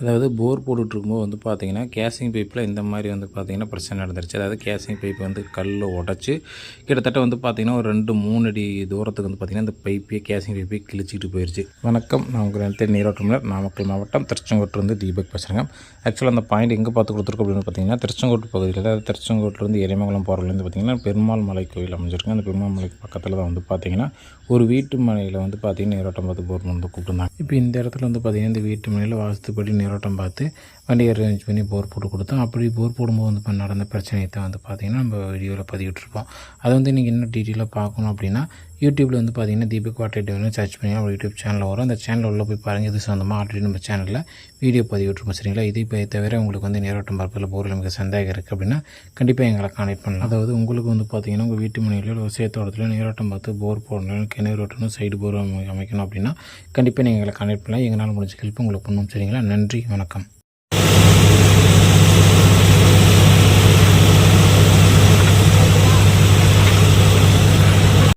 அதாவது போர் போட்டுட்ருக்கும்போது வந்து பார்த்தீங்கன்னா கேசிங் பைப்பில் இந்த மாதிரி வந்து பார்த்தீங்கன்னா பிரச்சனை நடந்துருச்சு. அதாவது கேசிங் பைப் வந்து கல் உடச்சி கிட்டத்தட்ட வந்து பார்த்தீங்கன்னா ஒரு ரெண்டு மூணு அடி தூரத்துக்கு வந்து பார்த்தீங்கன்னா இந்த பைப்பே கேசிங் பைப்பே கிழிச்சிட்டு போயிடுச்சு வணக்கம். நான் உங்கள் நிலத்தை நீரோட்டமில் நாமக்கல் மாவட்டம் திருச்செங்கோட்டிலிருந்து தீபக் பேசுகிறேங்க ஆக்சுவலாக அந்த பாயிண்ட் எங்கே பார்த்து கொடுத்துருக்கோம் அப்படின்னு பார்த்தீங்கன்னா திருச்செங்கோட்டு பகுதியில் அதாவது திருச்செங்கோட்டிலேருந்து எரிமங்கலம் போகிறதுலேருந்து பார்த்திங்கன்னா பெருமாள் மலை கோயில் அமைஞ்சிருக்கு அந்த பெருமாள் மலைக்கு பக்கத்தில் தான் வந்து பார்த்திங்கன்னா ஒரு வீட்டு மனையில் வந்து பார்த்தீங்கன்னா நீரோட்டம் பார்த்து போர் வந்து கூப்பிட்டுருந்தாங்க. இப்போ இந்த இடத்துல வந்து பார்த்தீங்கன்னா இந்த வீட்டு மனையில் வாஸ்துப்படி நீரோட்டம் பார்த்து வண்டி அரேஞ்ச் பண்ணி போர் போட்டு கொடுத்தோம். அப்படி போர் போடும்போது வந்து இப்போ நடந்த பிரச்சனையை தான் வந்து பார்த்திங்கன்னா நம்ம வீடியோவில் பதிவிட்டுருப்போம். அதை வந்து நீங்கள் இன்னும் டீட்டெயிலாக பார்க்கணும் அப்படின்னா யூடியூப்பில் வந்து பார்த்தீங்கன்னா தீபக் வாட்டர் டிவின்னு சர்ச் பண்ணி நம்ம யூடியூப் சேனலில் வரும். அந்த சேனலில் உள்ள போய் பாருங்கள் இது சொந்தமாக ஆல்ரெடி நம்ம சேனலில் வீடியோ பதிவிட்டிருப்போம் சரிங்களா? இது இப்போ தவிர உங்களுக்கு வந்து நேரோட்டம் பார்ப்பதில் போரில் மிக சந்தேகம் இருக்குது அப்படின்னா கண்டிப்பாக எங்களை கான்டெக்ட் பண்ணலாம். அதாவது உங்களுக்கு வந்து பார்த்தீங்கன்னா உங்கள் வீட்டு மனையிலோ ஒரு விவசாயத்தோட்டத்தில் நேரோட்டம் பார்த்து போர் போடணும் கிணறு ஓட்டணும் சைடு போர் அமைக்கணும் அப்படின்னா கண்டிப்பாக நீங்கள் எங்களை கான்டெக்ட் பண்ணலாம். எங்களால் முடிஞ்ச ஹெல்ப் உங்களுக்கு பண்ணணும் சரிங்களா? நன்றி வணக்கம்.